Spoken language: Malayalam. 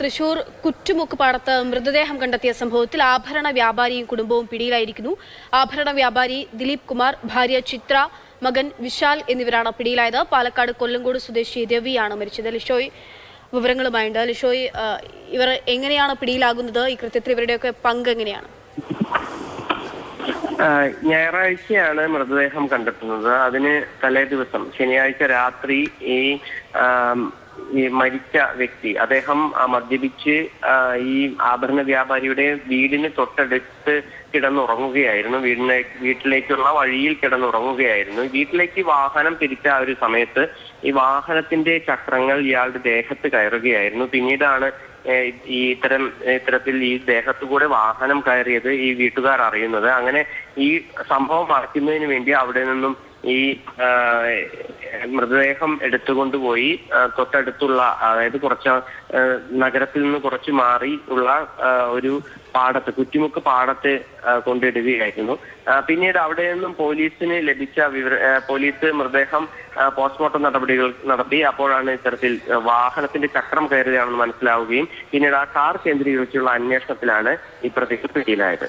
തൃശൂർ കുറ്റുമുക്ക് പാടത്ത് മൃതദേഹം കണ്ടെത്തിയ സംഭവത്തിൽ ആഭരണ വ്യാപാരിയും കുടുംബവും പിടിയിലായിരിക്കുന്നു. ആഭരണ വ്യാപാരി ദിലീപ് കുമാർ ഭാര്യ ചിത്ര മകൻ വിശാൽ എന്നിവരാണ് പിടിയിലായത്. പാലക്കാട് കൊല്ലങ്കോട് സ്വദേശി രവിയാണ് മരിച്ചത്. ലിഷോയ് വിവരങ്ങളുമായുണ്ട്. ലിഷോയ് ഇവർ എങ്ങനെയാണ് പിടിയിലാകുന്നത്? ഈ കൃത്യത്തിൽ ഇവരുടെയൊക്കെ പങ്ക് എങ്ങനെയാണ്? ഞായറാഴ്ചയാണ് മൃതദേഹം കണ്ടെത്തുന്നത്. അതിന് തലേ ദിവസം ശനിയാഴ്ച രാത്രി ഈ ഈ മരിച്ച വ്യക്തി. അദ്ദേഹം മദ്യപിച്ച് ഈ ആഭരണ വ്യാപാരിയുടെ വീടിന് തൊട്ടടുത്ത് കിടന്നുറങ്ങുകയായിരുന്നു. വീടിനെ വീട്ടിലേക്കുള്ള വഴിയിൽ കിടന്നുറങ്ങുകയായിരുന്നു. വീട്ടിലേക്ക് വാഹനം തിരിച്ച ആ ഒരു സമയത്ത് ഈ വാഹനത്തിന്റെ ചക്രങ്ങൾ ഇയാളുടെ ദേഹത്ത് കയറുകയായിരുന്നു. പിന്നീടാണ് ഈ ഇത്തരം ഇത്തരത്തിൽ ഈ ദേഹത്തു കൂടെ വാഹനം കയറിയത് ഈ വീട്ടുകാർ അറിയുന്നത്. അങ്ങനെ ഈ സംഭവം മറയ്ക്കുന്നതിന് വേണ്ടി അവിടെ നിന്നും ഈ മൃതദേഹം എടുത്തുകൊണ്ടുപോയി തൊട്ടടുത്തുള്ള അതായത് കുറച്ച് നഗരത്തിൽ നിന്ന് കുറച്ച് മാറി ഉള്ള ഒരു പാടത്ത് കുറ്റിമുക്ക് പാടത്ത് കൊണ്ടിടുകയായിരുന്നു. പിന്നീട് അവിടെ നിന്നും പോലീസിന് ലഭിച്ച വിവര പോലീസ് മൃതദേഹം പോസ്റ്റ്മോർട്ടം നടപടികൾ നടത്തി. അപ്പോഴാണ് ഇത്തരത്തിൽ വാഹനത്തിന്റെ ചക്രം കയറുകയാണെന്ന് മനസ്സിലാവുകയും പിന്നീട് ആ കാർ കേന്ദ്രീകരിച്ചുള്ള അന്വേഷണത്തിലാണ് ഈ പ്രതികൾ പിടിയിലായത്.